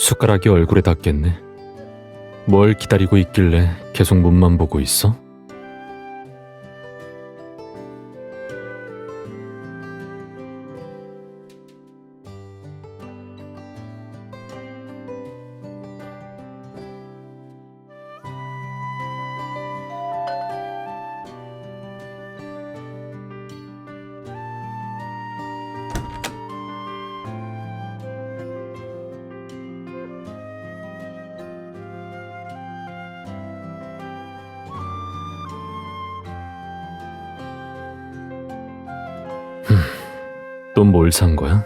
숟가락이 얼굴에 닿겠네. 뭘 기다리고 있길래 계속 문만 보고 있어? 또 뭘 산 거야?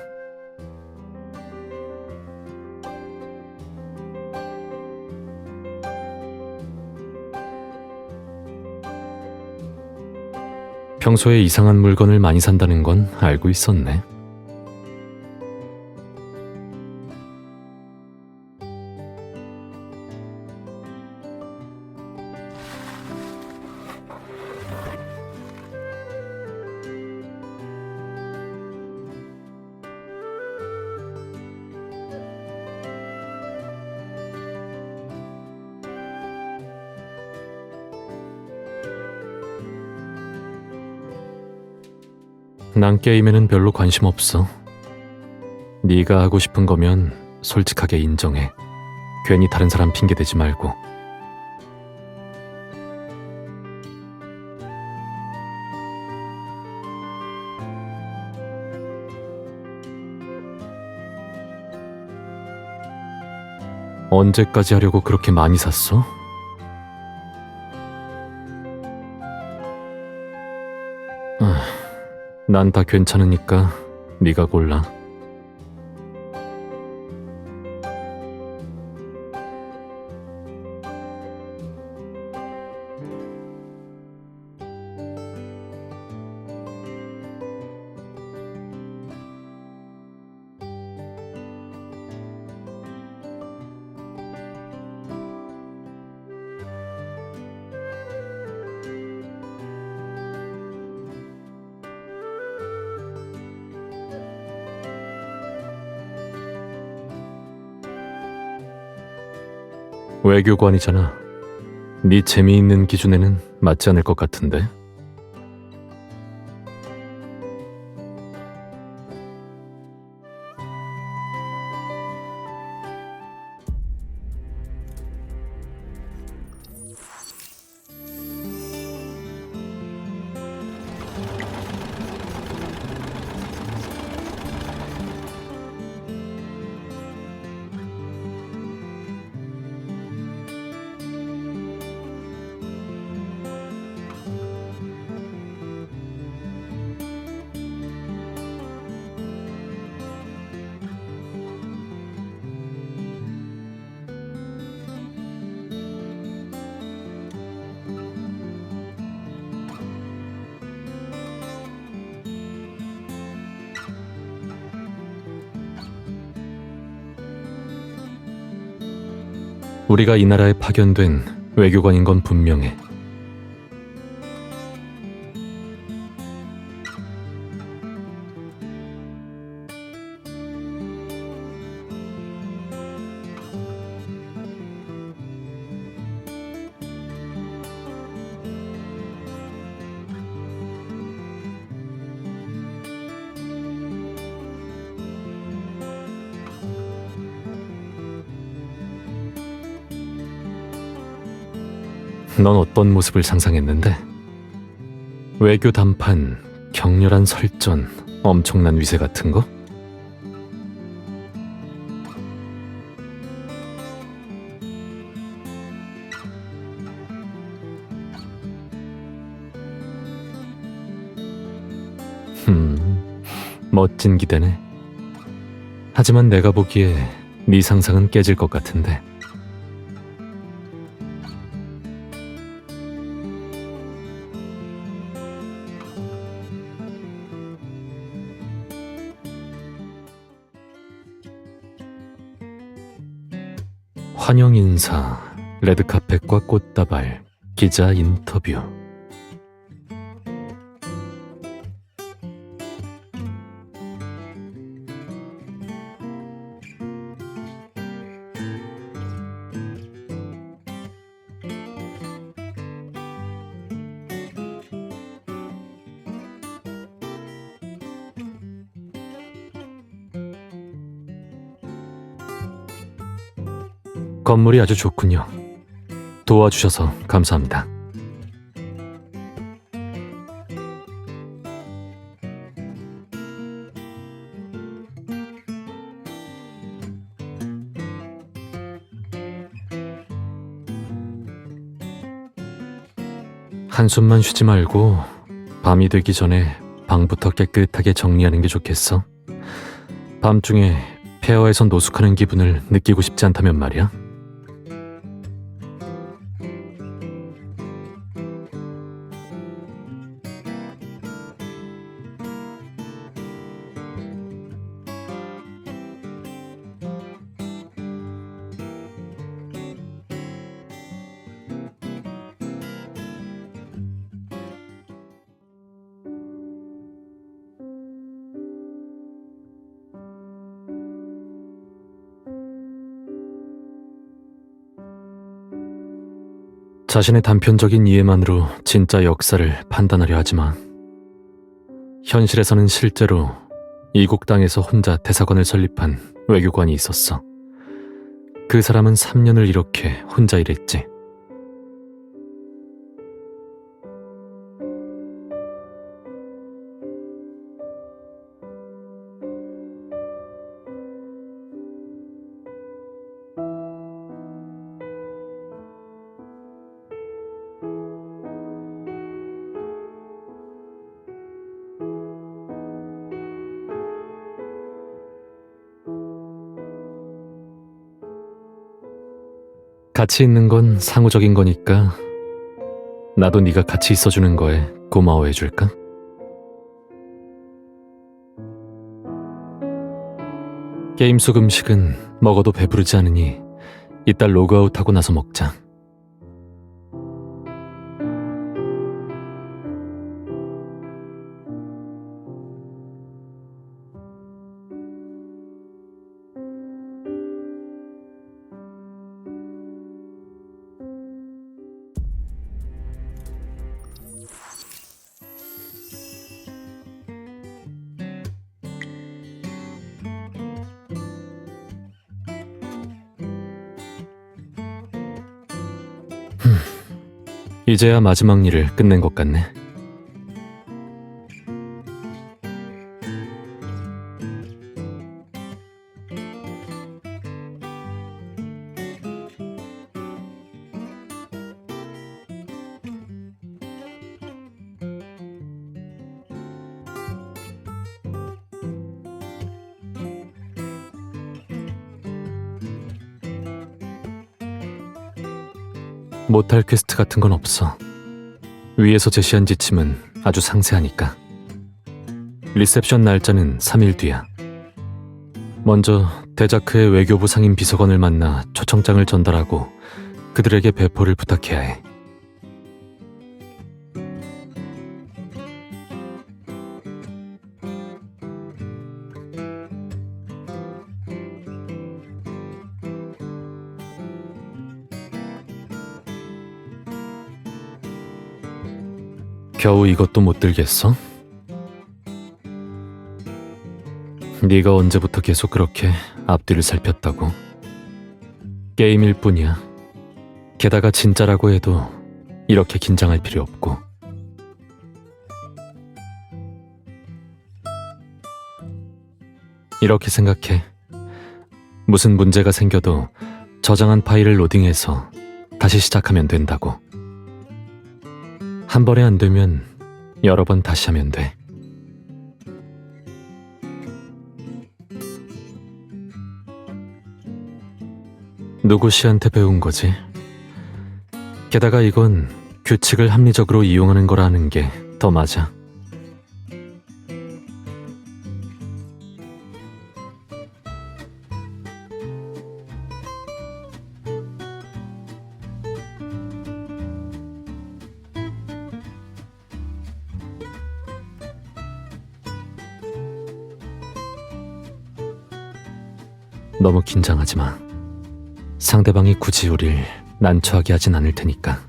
평소에 이상한 물건을 많이 산다는 건 알고 있었네. 난 게임에는 별로 관심 없어. 네가 하고 싶은 거면 솔직하게 인정해. 괜히 다른 사람 핑계 대지 말고. 언제까지 하려고 그렇게 많이 샀어? 난 다 괜찮으니까 네가 골라. 외교관이잖아. 네 재미있는 기준에는 맞지 않을 것 같은데. 우리가 이 나라에 파견된 외교관인 건 분명해. 넌 어떤 모습을 상상했는데? 외교 담판, 격렬한 설전, 엄청난 위세 같은 거? 흠, 멋진 기대네. 하지만 내가 보기에 네 상상은 깨질 것 같은데. 환영 인사, 레드카펫과 꽃다발, 기자 인터뷰. 건물이 아주 좋군요. 도와주셔서 감사합니다. 한숨만 쉬지 말고 밤이 되기 전에 방부터 깨끗하게 정리하는 게 좋겠어. 밤중에 폐허에서 노숙하는 기분을 느끼고 싶지 않다면 말이야. 자신의 단편적인 이해만으로 진짜 역사를 판단하려 하지 마. 현실에서는 실제로 이국 땅에서 혼자 대사관을 설립한 외교관이 있었어. 그 사람은 3년을 이렇게 혼자 일했지. 같이 있는 건 상호적인 거니까 나도 네가 같이 있어주는 거에 고마워해 줄까? 게임 속 음식은 먹어도 배부르지 않으니 이따 로그아웃하고 나서 먹자. 이제야 마지막 일을 끝낸 것 같네. 못할 퀘스트 같은 건 없어. 위에서 제시한 지침은 아주 상세하니까. 리셉션 날짜는 3일 뒤야. 먼저 데자크의 외교부 상임 비서관을 만나 초청장을 전달하고 그들에게 배포를 부탁해야 해. 겨우 이것도 못 들겠어? 네가 언제부터 계속 그렇게 앞뒤를 살폈다고? 게임일 뿐이야. 게다가 진짜라고 해도 이렇게 긴장할 필요 없고. 이렇게 생각해. 무슨 문제가 생겨도 저장한 파일을 로딩해서 다시 시작하면 된다고. 한 번에 안 되면 여러 번 다시 하면 돼. 누구 씨한테 배운 거지? 게다가 이건 규칙을 합리적으로 이용하는 거라는 게 더 맞아. 너무 긴장하지 마. 상대방이 굳이 우릴 난처하게 하진 않을 테니까.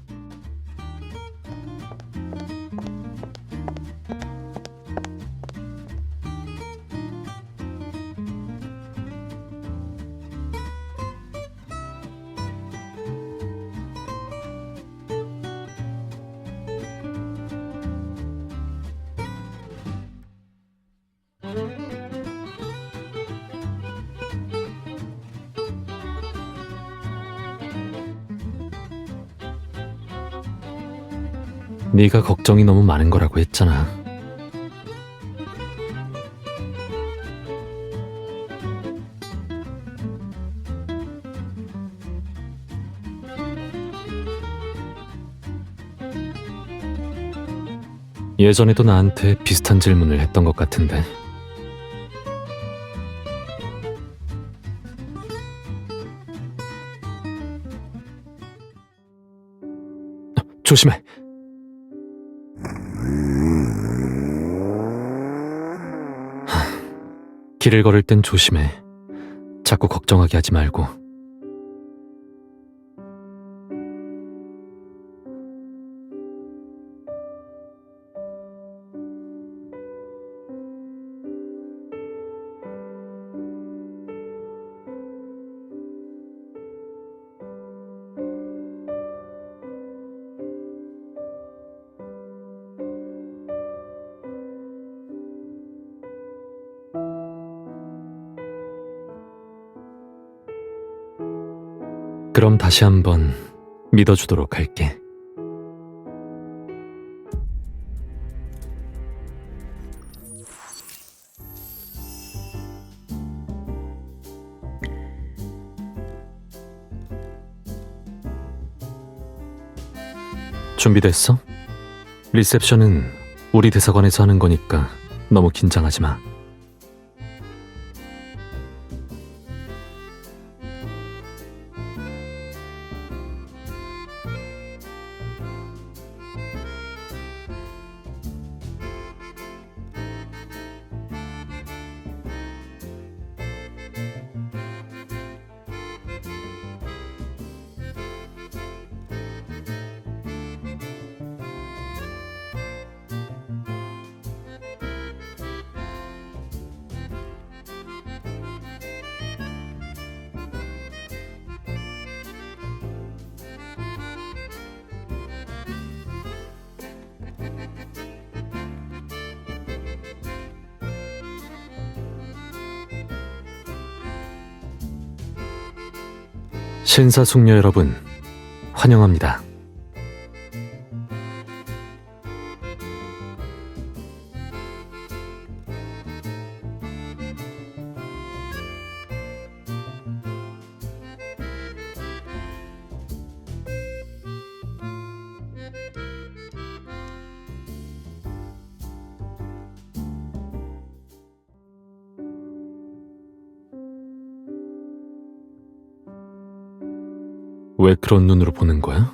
네가 걱정이 너무 많은 거라고 했잖아. 예전에도 나한테 비슷한 질문을 했던 것 같은데. 조심해. 길을 걸을 땐 조심해. 자꾸 걱정하게 하지 말고. 그럼 다시 한번 믿어주도록 할게. 준비됐어? 리셉션은 우리 대사관에서 하는 거니까 너무 긴장하지 마. 신사숙녀 여러분, 환영합니다. 왜 그런 눈으로 보는 거야?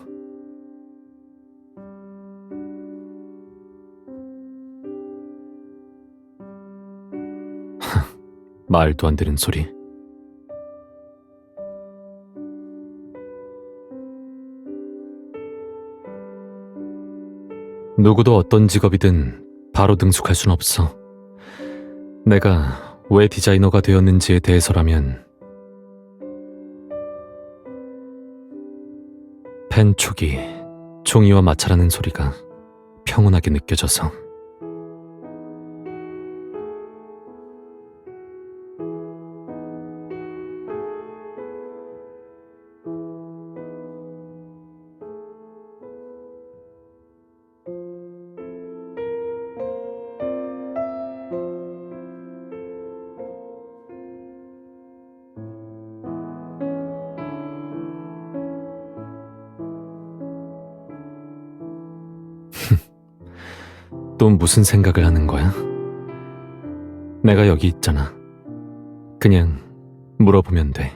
하, 말도 안 되는 소리. 누구도 어떤 직업이든 바로 등숙할 순 없어. 내가 왜 디자이너가 되었는지에 대해서라면 펜 촉이 종이와 마찰하는 소리가 평온하게 느껴져서 또 무슨 생각을 하는 거야? 내가 여기 있잖아. 그냥 물어보면 돼.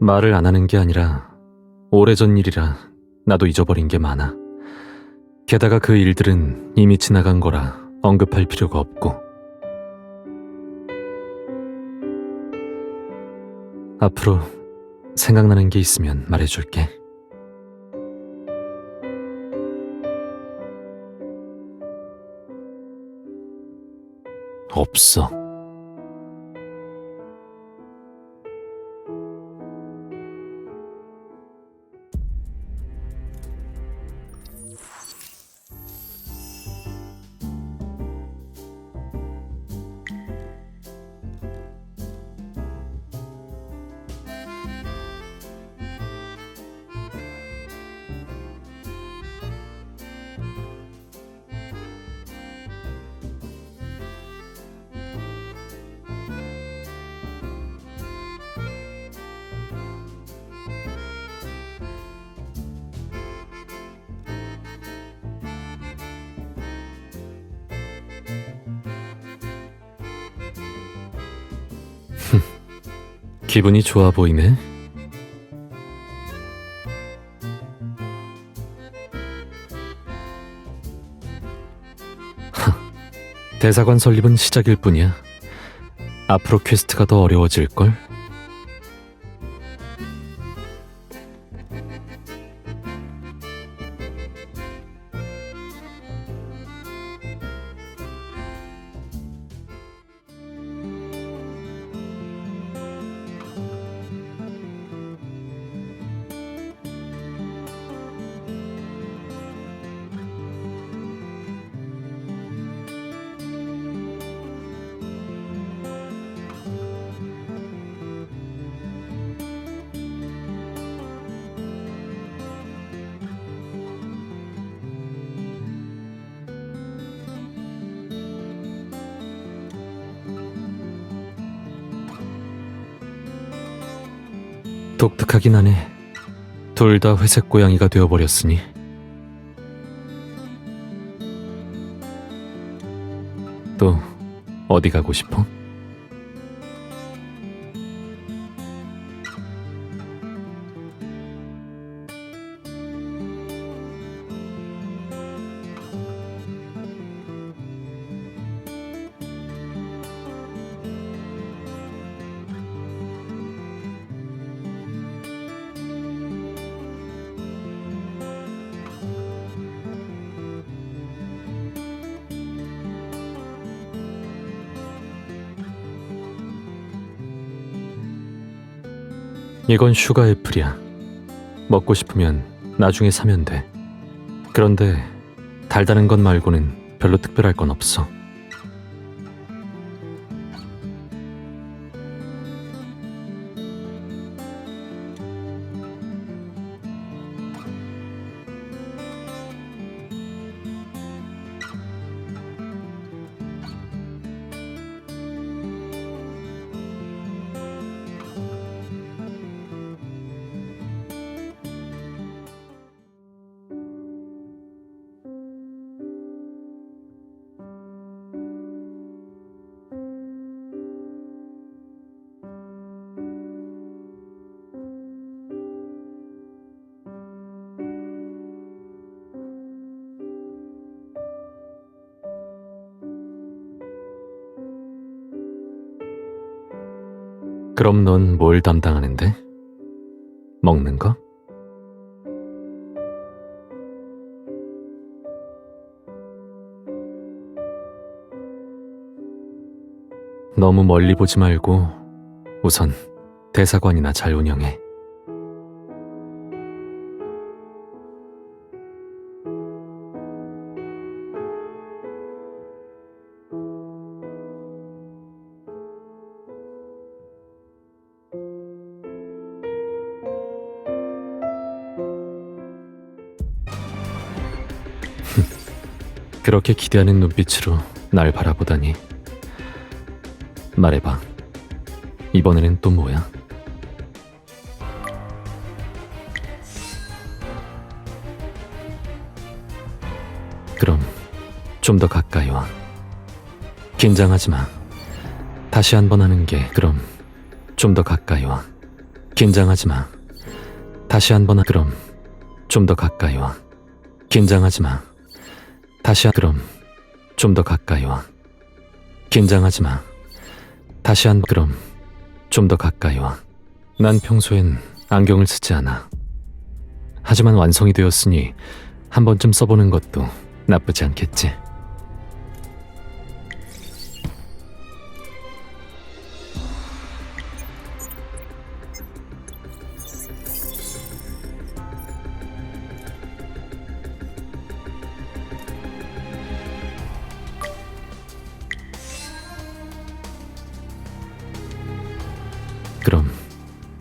말을 안 하는 게 아니라 오래전 일이라 나도 잊어버린 게 많아. 게다가 그 일들은 이미 지나간 거라 언급할 필요가 없고. 앞으로 생각나는 게 있으면 말해줄게. 없어. 기분이 좋아 보이네. 하, 대사관 설립은 시작일 뿐이야. 앞으로 퀘스트가 더 어려워질걸? 독특하긴 하네. 둘 다 회색 고양이가 되어버렸으니. 또 어디 가고 싶어? 이건 슈가 애플이야. 먹고 싶으면 나중에 사면 돼. 그런데 달다는 것 말고는 별로 특별할 건 없어. 그럼 넌 뭘 담당하는데? 먹는 거? 너무 멀리 보지 말고 우선 대사관이나 잘 운영해. 그렇게 기대하는 눈빛으로 날 바라보다니. 말해봐. 이번에는 또 뭐야? 그럼 좀 더 가까이 와. 긴장하지 마. 다시 한 번 하는 게 그럼 좀 더 가까이 와. 긴장하지 마. 다시 한번 하... 그럼 좀 더 가까이 와. 긴장하지 마. 다시 한... 그럼 좀 더 가까이 와. 긴장하지 마. 다시 한 그럼 좀 더 가까이 와. 난 평소엔 안경을 쓰지 않아. 하지만 완성이 되었으니 한 번쯤 써보는 것도 나쁘지 않겠지.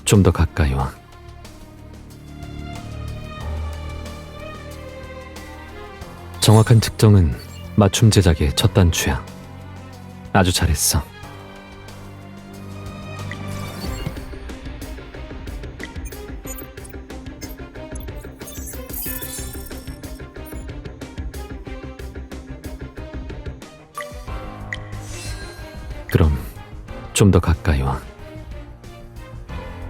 좀 더 가까이 와. 정확한 측정은 맞춤 제작의 첫 단추야. 아주 잘했어. 그럼 좀 더 가까이 와.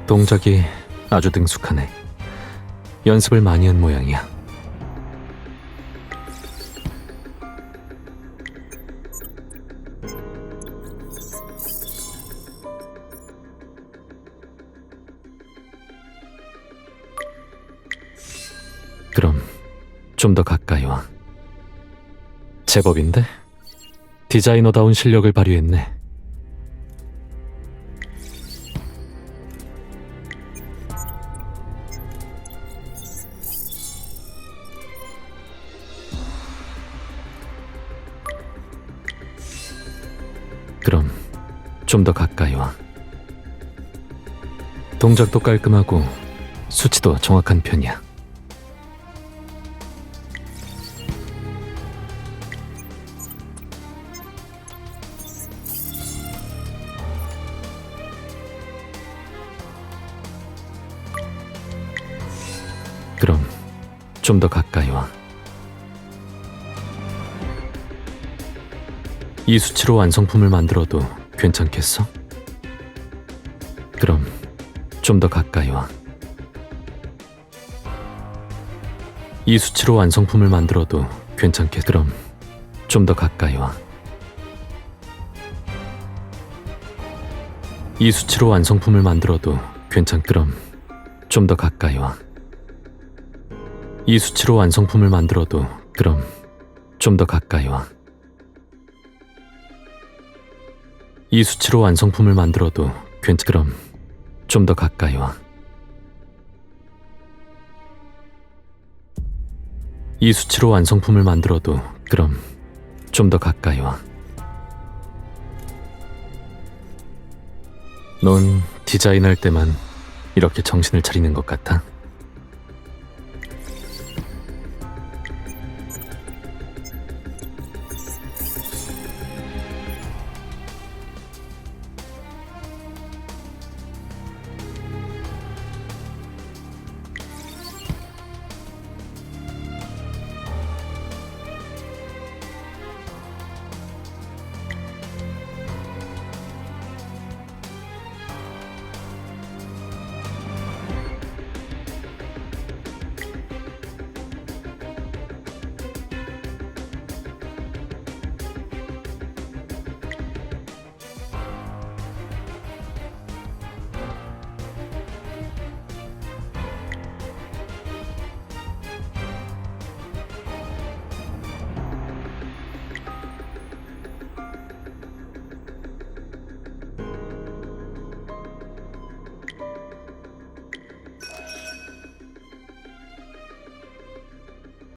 동작이 아주 능숙하네. 연습을 많이 한 모양이야. 그럼 좀 더 가까이 와. 제법인데? 디자이너다운 실력을 발휘했네. 좀 더 가까이 와. 동작도 깔끔하고 수치도 정확한 편이야. 그럼 좀 더 가까이 와. 이 수치로 완성품을 만들어도 괜찮겠어? 그럼 좀 더 가까이 와. 이 수치로 완성품을 만들어도 괜찮겠? 그럼 좀 더 가까이 와. 이 수치로 완성품을 만들어도 괜찮? 그럼 좀 더 가까이 와. 이 수치로 완성품을 만들어도 그럼 좀 더 가까이 와. 이 수치로 완성품을 만들어도 괜찮 그럼 좀 더 가까이 와. 이 수치로 완성품을 만들어도 그럼 좀 더 가까이 와. 넌 디자인할 때만 이렇게 정신을 차리는 것 같아.